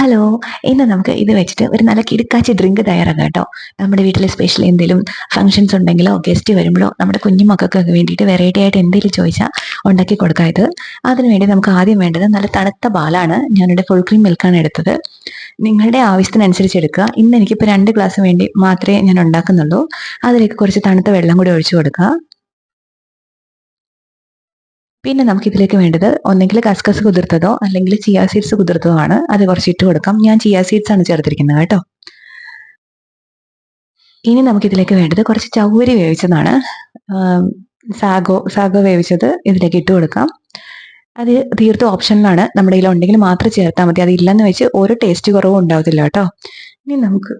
Hello ഇന്ന് നമുക്ക് ഇത് വെച്ചിട്ട് ഒരു നല്ല കിടുക്കാച്ചി ഡ്രിങ്ക് തയ്യാറാക്കാം കേട്ടോ. നമ്മുടെ വീട്ടിൽ സ്പെഷ്യൽ എന്തെങ്കിലും ഫംഗ്ഷൻസ് ഉണ്ടെങ്കിലോ ഗസ്റ്റ് വരുമ്പോഴോ നമ്മുടെ കുഞ്ഞു മക്കൾക്കൊക്കെ വേണ്ടിയിട്ട് വെറൈറ്റി ആയിട്ട് എന്തെങ്കിലും ചോദിച്ചാൽ ഉണ്ടാക്കി കൊടുക്കാം ഇത്. അതിനുവേണ്ടി നമുക്ക് ആദ്യം വേണ്ടത് നല്ല തണുത്ത പാലാണ് ഞാനിവിടെ ഫുൾ ക്രീം മിൽക്കാണ് എടുത്തത്. നിങ്ങളുടെ ആവശ്യത്തിനനുസരിച്ച് എടുക്കുക. ഇന്ന് എനിക്കിപ്പോൾ രണ്ട് ഗ്ലാസ് വേണ്ടി മാത്രമേ ഞാൻ ഉണ്ടാക്കുന്നുള്ളൂ. അതിലേക്ക് കുറച്ച് തണുത്ത വെള്ളം കൂടി ഒഴിച്ചു കൊടുക്കുക. പിന്നെ നമുക്ക് ഇതിലേക്ക് വേണ്ടത് ഒന്നെങ്കിൽ കസ്കസ് കുതിർത്തതോ അല്ലെങ്കിൽ ചിയാ സീഡ്സ് കുതിർത്തതോ ആണ്. അത് കുറച്ച് ഇട്ട് കൊടുക്കാം. ഞാൻ ചിയാ സീഡ്സ് ആണ് ചേർത്തിരിക്കുന്നത് കേട്ടോ. ഇനി നമുക്ക് ഇതിലേക്ക് വേണ്ടത് കുറച്ച് ചൗരി വേവിച്ചതാണ്. സാഗോ സാഗോ വേവിച്ചത് ഇതിലേക്ക് ഇട്ട് കൊടുക്കാം. അത് തീർത്തും ഓപ്ഷനിലാണ് നമ്മുടെ കയ്യിൽ ഉണ്ടെങ്കിൽ മാത്രം ചേർത്താൽ മതി. അത് ഇല്ലെന്ന് വെച്ച് ഒരു ടേസ്റ്റ് കുറവും ഉണ്ടാവത്തില്ല കേട്ടോ. ഇനി നമുക്ക്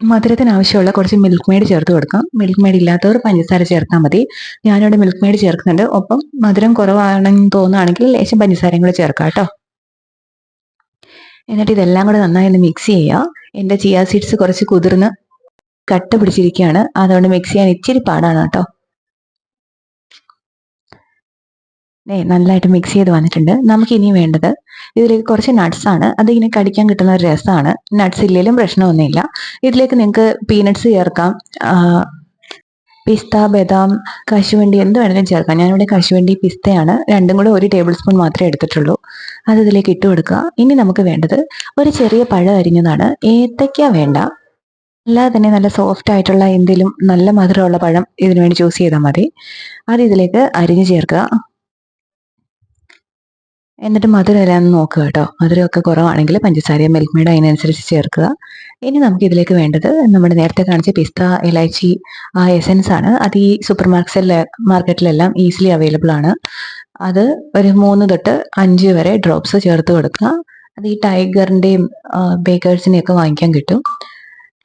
മധുരത്തിന് ആവശ്യമുള്ള കുറച്ച് മിൽക്ക് മെയ്ഡ് ചേർത്ത് കൊടുക്കാം. മിൽക്ക് മെയ്ഡ് ഇല്ലാത്തവർ പഞ്ചസാര ചേർത്താൽ മതി. ഞാനിവിടെ മിൽക്ക് മെയ്ഡ് ചേർക്കുന്നുണ്ട്. ഒപ്പം മധുരം കുറവാണെന്ന് തോന്നുകയാണെങ്കിൽ ലേശം പഞ്ചസാരയും കൂടെ ചേർക്കാം കേട്ടോ. എന്നിട്ട് ഇതെല്ലാം കൂടെ നന്നായി ഒന്ന് മിക്സ് ചെയ്യുക. എന്റെ ചിയാ സീഡ്സ് കുറച്ച് കുതിർന്ന് കട്ട പിടിച്ചിരിക്കുകയാണ്. അതുകൊണ്ട് മിക്സ് ചെയ്യാൻ ഇച്ചിരി പാടാണ് കേട്ടോ. നല്ലതായിട്ട് മിക്സ് ചെയ്ത് വന്നിട്ടുണ്ട്. നമുക്ക് ഇനി വേണ്ടത് ഇതിലേക്ക് കുറച്ച് നട്ട്സ് ആണ്. അതിങ്ങനെ കടിക്കാൻ കിട്ടുന്ന ഒരു രസമാണ്. നട്ട്സ് ഇല്ലെങ്കിലും പ്രശ്നമൊന്നുമില്ല ഇതിലേക്ക് നിങ്ങൾക്ക് പീനട്സ് ചേർക്കാം. പിസ്ത ബദാം കശുവണ്ടി എന്ത് വേണമെങ്കിലും ചേർക്കാം. ഞാനിവിടെ കശുവണ്ടി പിസ്തയാണ്. രണ്ടും കൂടെ ഒരു ടേബിൾ സ്പൂൺ മാത്രമേ എടുത്തിട്ടുള്ളൂ. അത് ഇതിലേക്ക് ഇട്ട് കൊടുക്കുക. ഇനി നമുക്ക് വേണ്ടത് ഒരു ചെറിയ പഴം അരിഞ്ഞതാണ്. ഏത്തയ്ക്ക വേണ്ട. അല്ലാതെ തന്നെ നല്ല സോഫ്റ്റ് ആയിട്ടുള്ള എന്തെങ്കിലും നല്ല മധുരമുള്ള പഴം ഇതിനു വേണ്ടി ചൂസ് ചെയ്താൽ മതി. അത് ഇതിലേക്ക് അരിഞ്ഞ് ചേർക്കുക. എന്നിട്ട് മധുരം എല്ലാം നോക്കുക കേട്ടോ. മധുരമൊക്കെ കുറവാണെങ്കിൽ പഞ്ചസാര മിൽക്ക് മെയ്ഡ് അതിനനുസരിച്ച് ചേർക്കുക. ഇനി നമുക്ക് ഇതിലേക്ക് വേണ്ടത് നമ്മൾ നേരത്തെ കാണിച്ച പിസ്ത ഇലൈച്ചി ആ എസെൻസ് ആണ്. അത് ഈ സൂപ്പർ മാർക്കറ്റിലെ മാർക്കറ്റിലെല്ലാം ഈസിലി അവൈലബിൾ ആണ്. അത് ഒരു മൂന്ന് തൊട്ട് അഞ്ച് വരെ ഡ്രോപ്സ് ചേർത്ത് കൊടുക്കുക. അത് ഈ ടൈഗറിന്റെയും ഒക്കെ വാങ്ങിക്കാൻ കിട്ടും.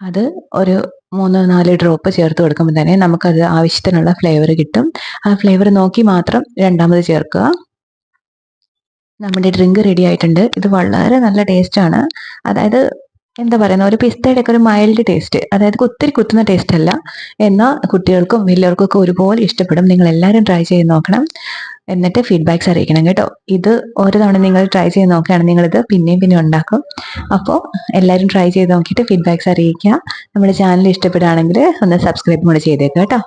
അത് ഒരു മൂന്ന് നാല് ഡ്രോപ്പ് ചേർത്ത് കൊടുക്കുമ്പോൾ തന്നെ നമുക്കത് ആവശ്യത്തിനുള്ള ഫ്ലേവർ കിട്ടും. ആ ഫ്ലേവർ നോക്കി മാത്രം രണ്ടാമത് ചേർക്കുക. നമ്മുടെ ഡ്രിങ്ക് റെഡി ആയിട്ടുണ്ട്. ഇത് വളരെ നല്ല ടേസ്റ്റ് ആണ്. അതായത് എന്താ പറയുന്ന ഒരു പിസ്തയുടെ ഒക്കെ ഒരു മൈൽഡ് ടേസ്റ്റ് അതായത് ഒത്തിരി കുത്തുന്ന ടേസ്റ്റ് അല്ല. എന്നാൽ കുട്ടികൾക്കും വലിയവർക്കും ഒക്കെ ഒരുപോലെ ഇഷ്ടപ്പെടും. നിങ്ങൾ എല്ലാവരും ട്രൈ ചെയ്ത് നോക്കണം. എന്നിട്ട് ഫീഡ്ബാക്ക്സ് അറിയിക്കണം കേട്ടോ. ഇത് ഓരോ തവണ നിങ്ങൾ ട്രൈ ചെയ്ത് നോക്കുകയാണെങ്കിൽ നിങ്ങളിത് പിന്നെയും പിന്നെയും ഉണ്ടാക്കും. അപ്പോൾ എല്ലാവരും ട്രൈ ചെയ്ത് നോക്കിയിട്ട് ഫീഡ്ബാക്ക്സ് അറിയിക്കുക. നമ്മുടെ ചാനൽ ഇഷ്ടപ്പെടുകയാണെങ്കിൽ ഒന്ന് സബ്സ്ക്രൈബ് കൂടെ ചെയ്തേക്കാം കേട്ടോ.